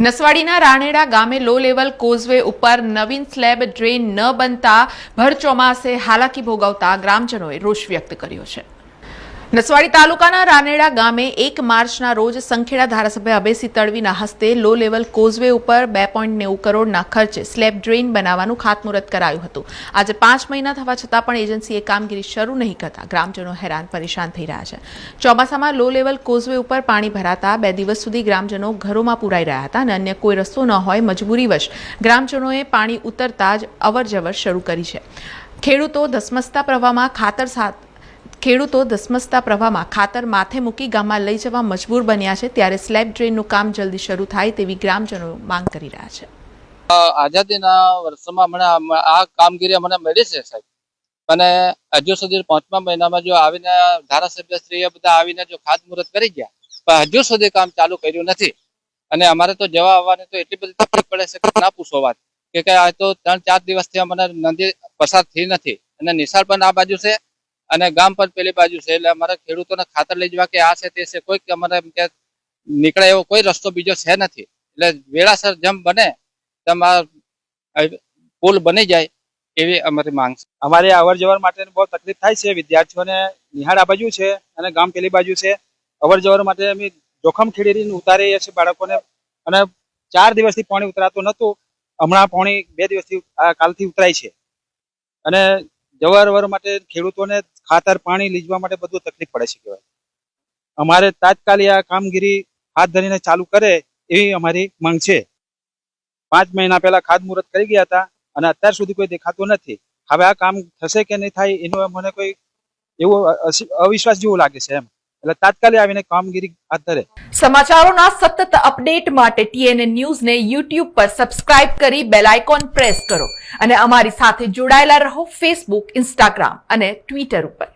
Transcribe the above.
નસવાડીના રાણેડા ગામે low level causeway ઉપર નવીન slab drain ન બનતા ભર ચોમાસે હાલાકી ભોગવતા ગ્રામજનોએ રોષ વ્યક્ત કર્યો છે. નસવાડી તાલુકાના રાનેડા ગામે એક માર્ચના રોજ સંખેડા ધારાસભ્ય અભયસિંહ તડવીના હસ્તે લો લેવલ કોઝવે ઉપર બે પોઈન્ટ નેવું કરોડના ખર્ચે સ્લેબ ડ્રેન બનાવવાનું ખાતમુહૂર્ત કરાયું હતું. આજે પાંચ મહિના થવા છતાં પણ એજન્સીએ કામગીરી શરૂ નહીં કરતા. ગ્રામજનો હેરાન પરેશાન થઈ રહ્યા છે. ચોમાસામાં લો લેવલ કોઝવે ઉપર પાણી ભરાતા બે દિવસ સુધી ગ્રામજનો ઘરોમાં પુરાઈ રહ્યા હતા અને અન્ય કોઈ રસ્તો ન હોય મજબૂરીવશ ગ્રામજનોએ પાણી ઉતરતા જ અવરજવર શરૂ કરી છે. ખેડૂતો ધસમસતા પ્રવાહમાં ખાતર સાથ ખેડૂતો ધસમસતા પ્રવાહમાં ખાતર માથે મૂકી ગામમાં લઈ જવા મજબૂર બન્યા છે, ત્યારે સ્લેબ ડ્રેનનું કામ જલ્દી શરૂ થાય તેવી ગ્રામજનો માંગ કરી રહ્યા છે. આઝાદીના વર્ષોમાં મને આ કામગીરી અમને મળી છે સાહેબ. અને હજુ સુધી પાંચમા મહિનામાં જો આવીને ધારાસભ્યશ્રીએ બધા આવીને જો ખાતમુહૂર્ત કરી ગયા, પણ હજુ સુધી કામ ચાલુ કર્યું નથી. અને અમારે તો જવા આવવાની તો એટલી બધી તકલીફ પડે છે કે ના પૂછો વાત. કે આ તો ત્રણ ચાર દિવસથી અમને નદી પસાર થઈ નથી. અને નિશાળ પણ આ બાજુ છે. અને ગામ પણ પેલી બાજુ છે, એટલે અમારે ખેડૂતોને ખાતર લઈ જવા કે આ છે, તે છે કોઈક અમારે એમ કે નીકળે એવો કોઈ રસ્તો બીજો છે નથી. એટલે વેળાસર જેમ બને, તેમ આ પુલ બની જાય એવી અમારી માંગ છે. અમારે અવર જવર માટે બહુ તકલીફ થાય છે, વિદ્યાર્થીઓને નિહાળ બાજુ છે અને ગામ પેલી બાજુ છે. અવર જવર માટે અમે જોખમ ખેડીને ઉતારીએ છીએ બાળકોને અને ચાર દિવસથી પાણી ઉતરાતું નતું હમણાં પાણી બે દિવસથી કાલથી ઉતરાય છે. અને જવર માટે ખેડૂતોને ખાતર, પાણી લીજવા માટે બધું તકલીફ પડે છે કહેવાય. અમારે તાત્કાલિક આ કામગીરી હાથ ધરીને ચાલુ કરે એવી અમારી માંગ છે. પાંચ મહિના પહેલા ખાતમુહૂર્ત કરી ગયા હતા અને અત્યાર સુધી કોઈ દેખાતું નથી. હવે આ કામ થશે કે નહીં થાય એનો મને કોઈ એવો અવિશ્વાસ જેવું લાગે છે એમ. એટલે તાત્કાલિક આવીને કામગીરી હાથ ધરે. સમાચારોના સતત અપડેટ માટે ટીએનએ ન્યૂઝને યુટ્યુબ પર સબસ્ક્રાઇબ કરી બેલ આઇકોન પ્રેસ કરો અને અમારી સાથે જોડાયેલા રહો ફેસબુક ઇન્સ્ટાગ્રામ અને ટ્વિટર ઉપર.